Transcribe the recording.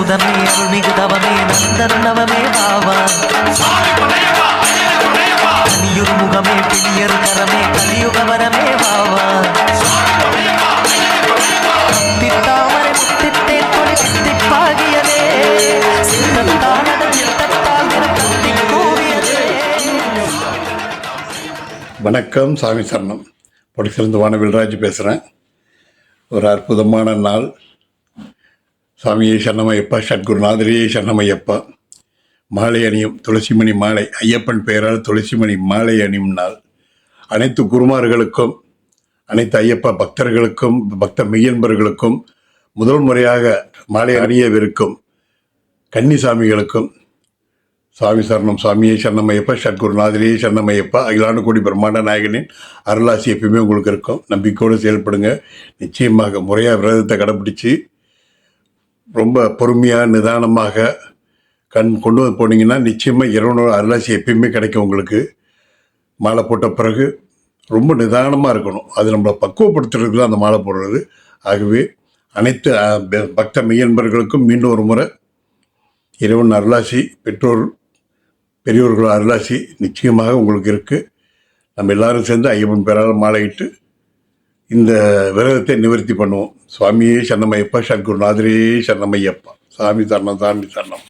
சுதனே அருள்மிகு தவமே நந்தரணவமே நவமே பாவா. கனியுறு முகமே பிணியர் கரமே கலியுகவரமே பாவா. தித்தாமரை முத்தித்தே சித்தத்தானது சித்தத்தால் வணக்கம் சாமி சரணம். பொடிசிலிருந்து வானவில்ராஜ் பேசுகிறேன் ஒரு அற்புதமான நாள். சாமியே சரணமையப்பா சத்குருநாதரியே சரணமையப்பா. மாலை அணியும் துளசிமணி மாலை ஐயப்பன் பெயரால் துளசிமணி மாலை அணியும் நாள் அனைத்து குருமார்களுக்கும் அனைத்து ஐயப்பா பக்தர்களுக்கும் பக்த மெய்யன்பர்களுக்கும் முதல் முறையாக மாலை அணியவிருக்கும் கன்னிசாமிகளுக்கும் சாமி சரணம். சாமியே சரணமையப்பா சத்குருநாதிரியை சரணமையப்பா. அகிலாண்டு கோடி பிரம்மாண்ட நாயகனின் அருளாசி எப்பயுமே உங்களுக்கு இருக்கும். நம்பிக்கையோடு செயல்படுங்க. நிச்சயமாக முறையாக விரதத்தை கடைப்பிடிச்சு ரொம்ப பொறுமையாக நிதானமாக கண் கொண்டு வந்து போனீங்கன்னா நிச்சயமாக இறைவனோட அருளாசி எப்பயுமே கிடைக்கும் உங்களுக்கு. மாலை போட்ட பிறகு ரொம்ப நிதானமாக இருக்கணும். அது நம்மளை பக்குவப்படுத்துறதுக்கு தான் அந்த மாலை போடுறது. ஆகவே அனைத்து பக்த மெய்யன்பர்களுக்கும் மீண்டும் ஒரு முறை இறைவன் அருளாசி பெற்றோர் பெரியோர்கள் அருளாசி நிச்சயமாக உங்களுக்கு இருக்குது நம்ம எல்லாரும் சேர்ந்து ஐயப்பன் பேரால் மாலையிட்டு இந்த விரதத்தை நிவர்த்தி பண்ணுவோம். சுவாமியே சரணமையப்பா சத்குருநாதரே சரணமையப்பா. சாமி தரணம் சாமி தரணம்